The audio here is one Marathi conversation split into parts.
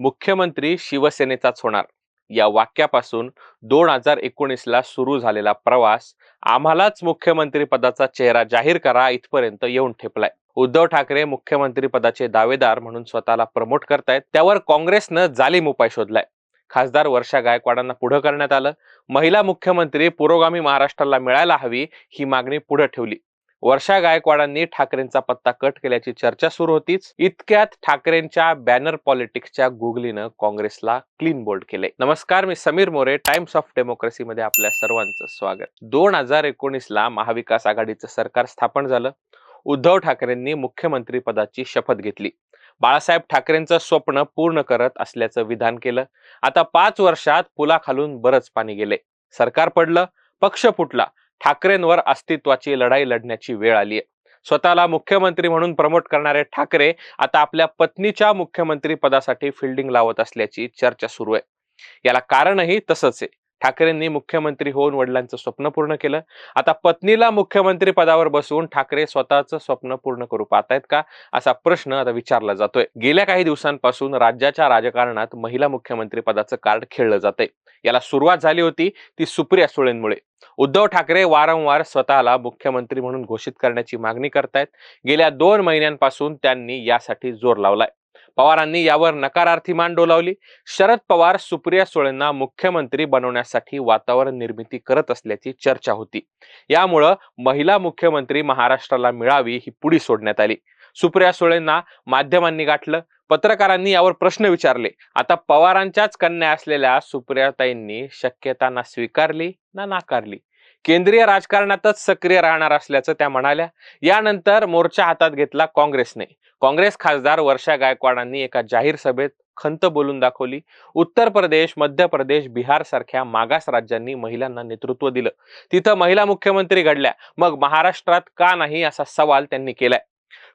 मुख्यमंत्री शिवसेनेचाच होणार. या वाक्यापासून दोन हजार एकोणीसला सुरू झालेला प्रवास आम्हालाच मुख्यमंत्री पदाचा चेहरा जाहीर करा इथपर्यंत येऊन ठेपलाय. उद्धव ठाकरे मुख्यमंत्री पदाचे दावेदार म्हणून स्वतःला प्रमोट करतायत त्यावर काँग्रेसनं जालीम उपाय शोधलाय. खासदार वर्षा गायकवाडांना पुढे करण्यात आलं. महिला मुख्यमंत्री पुरोगामी महाराष्ट्राला मिळायला हवी ही मागणी पुढे ठेवली. वर्षा गायकवाडांनी ठाकरेंचा पत्ता कट केल्याची चर्चा सुरू होतीच. इतक्यात ठाकरेंच्या बॅनर पॉलिटिक्सच्या गुगलीनं काँग्रेसला क्लीन बोल्ड केले. नमस्कार मी Sameer More Times of Democracy मध्ये आपल्या सर्वांचं स्वागत. दोन हजार एकोणीस ला महाविकास आघाडीचं सरकार स्थापन झालं. उद्धव ठाकरेंनी मुख्यमंत्री पदाची शपथ घेतली. बाळासाहेब ठाकरेंचं स्वप्न पूर्ण करत असल्याचं विधान केलं. आता पाच वर्षात पुलाखालून बरंच पाणी गेले. सरकार पडलं पक्ष फुटला. ठाकरेंवर अस्तित्वाची लढाई लढण्याची वेळ आली स्वतःला मुख्यमंत्री म्हणून प्रमोट करणारे ठाकरे आता आपल्या पत्नीच्या मुख्यमंत्री पदासाठी फिल्डिंग लावत असल्याची चर्चा सुरू आहे. याला कारणही तसंच आहे. ठाकरेंनी मुख्यमंत्री होऊन वडिलांचं स्वप्न पूर्ण केलं. आता पत्नीला मुख्यमंत्री पदावर बसवून ठाकरे स्वतःचं स्वप्न पूर्ण करू पाहतायत का? असा प्रश्न आता विचारला जातोय. गेल्या काही दिवसांपासून राज्याच्या राजकारणात महिला मुख्यमंत्री पदाचं कार्ड खेळलं जातंय. याला सुरुवात झाली होती ती सुप्रिया सुळेंमुळे. उद्धव ठाकरे वारंवार स्वतःला मुख्यमंत्री म्हणून घोषित करण्याची मागणी करतायत. गेल्या दोन महिन्यांपासून त्यांनी यासाठी जोर लावलाय. पवारांनी यावर नकारार्थी मान डोलावली. शरद पवार सुप्रिया सुळेंना मुख्यमंत्री बनवण्यासाठी वातावरण निर्मिती करत असल्याची चर्चा होती. यामुळं महिला मुख्यमंत्री महाराष्ट्राला मिळावी ही पुढी सोडण्यात आली. सुप्रिया सुळेंना माध्यमांनी गाठलं. पत्रकारांनी यावर प्रश्न विचारले. आता पवारांच्याच कन्या असलेल्या सुप्रियाताईंनी शक्यता ना स्वीकारली ना नाकारली. केंद्रीय राजकारणातच सक्रिय राहणार असल्याचं त्या म्हणाल्या. यानंतर मोर्चा हातात घेतला काँग्रेसने. काँग्रेस खासदार वर्षा गायकवाडांनी एका जाहीर सभेत खंत बोलून दाखवली. उत्तर प्रदेश मध्य प्रदेश बिहार सारख्या मागास राज्यांनी महिलांना नेतृत्व दिलं. तिथं महिला मुख्यमंत्री घडल्या. मग महाराष्ट्रात का नाही असा सवाल त्यांनी केलाय.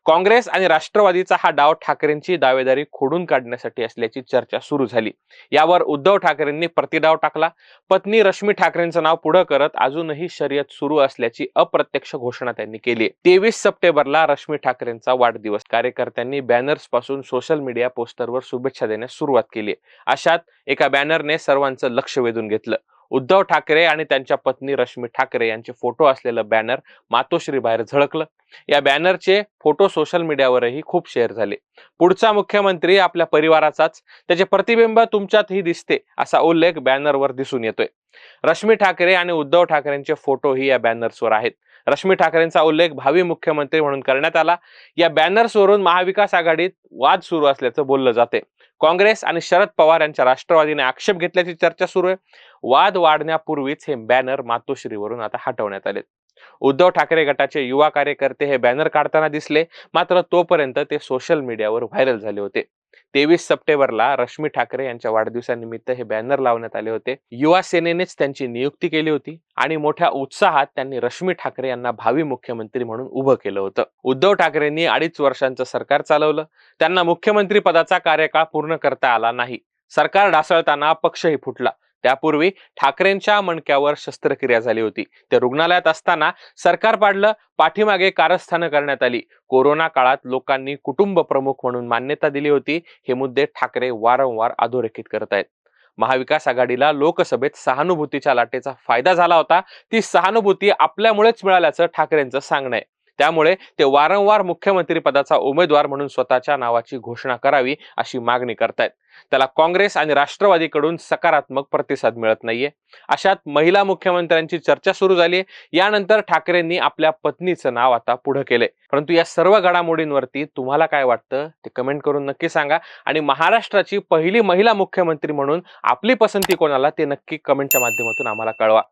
काँग्रेस आणि राष्ट्रवादीचा हा डाव ठाकरेंची दावेदारी खोडून काढण्यासाठी असल्याची चर्चा सुरू झाली. यावर उद्धव ठाकरेंनी प्रतिडाव टाकला. पत्नी रश्मी ठाकरेंचं नाव पुढे करत अजूनही शर्यत सुरू असल्याची अप्रत्यक्ष घोषणा त्यांनी केली. तेवीस सप्टेंबरला रश्मी ठाकरेंचा वाढदिवस. कार्यकर्त्यांनी बॅनर्सपासून सोशल मीडिया पोस्टरवर शुभेच्छा देण्यास सुरुवात केली. अशात एका बॅनरने सर्वांचं लक्ष वेधून घेतलं. उद्धव ठाकरे आणि त्यांच्या पत्नी रश्मी ठाकरे यांचे फोटो असलेलं बॅनर मातोश्री बाहेर झळकलं. या बॅनरचे फोटो सोशल मीडियावरही खूप शेअर झाले. पुढचा मुख्यमंत्री आपल्या परिवाराचाच. त्याचे प्रतिबिंब तुमच्यातही दिसते असा उल्लेख बॅनरवर दिसून येतोय. रश्मी ठाकरे आणि उद्धव ठाकरेंचे फोटोही या बॅनर्सवर आहेत. रश्मी ठाकरेंचा उल्लेख भावी मुख्यमंत्री म्हणून करण्यात आला. या बॅनर्सवरून महाविकास आघाडीत वाद सुरू असल्याचं बोललं जाते. काँग्रेस आणि शरद पवार यांच्या राष्ट्रवादीने आक्षेप घेतल्याची चर्चा सुरू आहे. वाद वाढण्यापूर्वीच हे बॅनर मातोश्रीवरून आता हटवण्यात आले उद्धव ठाकरे गटाचे युवा कार्यकर्ते हे बॅनर काढताना दिसले मात्र तोपर्यंत ते सोशल मीडियावर व्हायरल झाले होते. तेवीस सप्टेंबरला रश्मी ठाकरे यांच्या वाढदिवसानिमित्त हे बॅनर लावण्यात आले होते. युवा सेनेनेच त्यांची नियुक्ती केली होती आणि मोठ्या उत्साहात त्यांनी रश्मी ठाकरे यांना भावी मुख्यमंत्री म्हणून उभं केलं होतं. उद्धव ठाकरेंनी अडीच वर्षांचं सरकार चालवलं. त्यांना मुख्यमंत्री पदाचा कार्यकाळ पूर्ण करता आला नाही. सरकार ढासळताना पक्षही फुटला. त्यापूर्वी ठाकरेंच्या मणक्यावर शस्त्रक्रिया झाली होती. ते रुग्णालयात असताना सरकार पाडलं पाठीमागे कारस्थानं करण्यात आली. कोरोना काळात लोकांनी कुटुंब प्रमुख म्हणून मान्यता दिली होती. हे मुद्दे ठाकरे वारंवार अधोरेखित करत आहेत. महाविकास आघाडीला लोकसभेत सहानुभूतीच्या लाटेचा फायदा झाला होता. ती सहानुभूती आपल्यामुळेच मिळाल्याचं ठाकरेंचं सांगणं आहे. त्यामुळे ते वारंवार मुख्यमंत्री पदाचा उमेदवार म्हणून स्वतःच्या नावाची घोषणा करावी अशी मागणी करतायत. त्याला काँग्रेस आणि राष्ट्रवादीकडून सकारात्मक प्रतिसाद मिळत नाहीये. अशात महिला मुख्यमंत्र्यांची चर्चा सुरू झाली यानंतर ठाकरेंनी आपल्या पत्नीचं नाव आता पुढे केलंय. परंतु या सर्व घडामोडींवरती तुम्हाला काय वाटतं? ते कमेंट करून नक्की सांगा. आणि महाराष्ट्राची पहिली महिला मुख्यमंत्री म्हणून आपली पसंती कोणाला? ते नक्की कमेंटच्या माध्यमातून आम्हाला कळवा.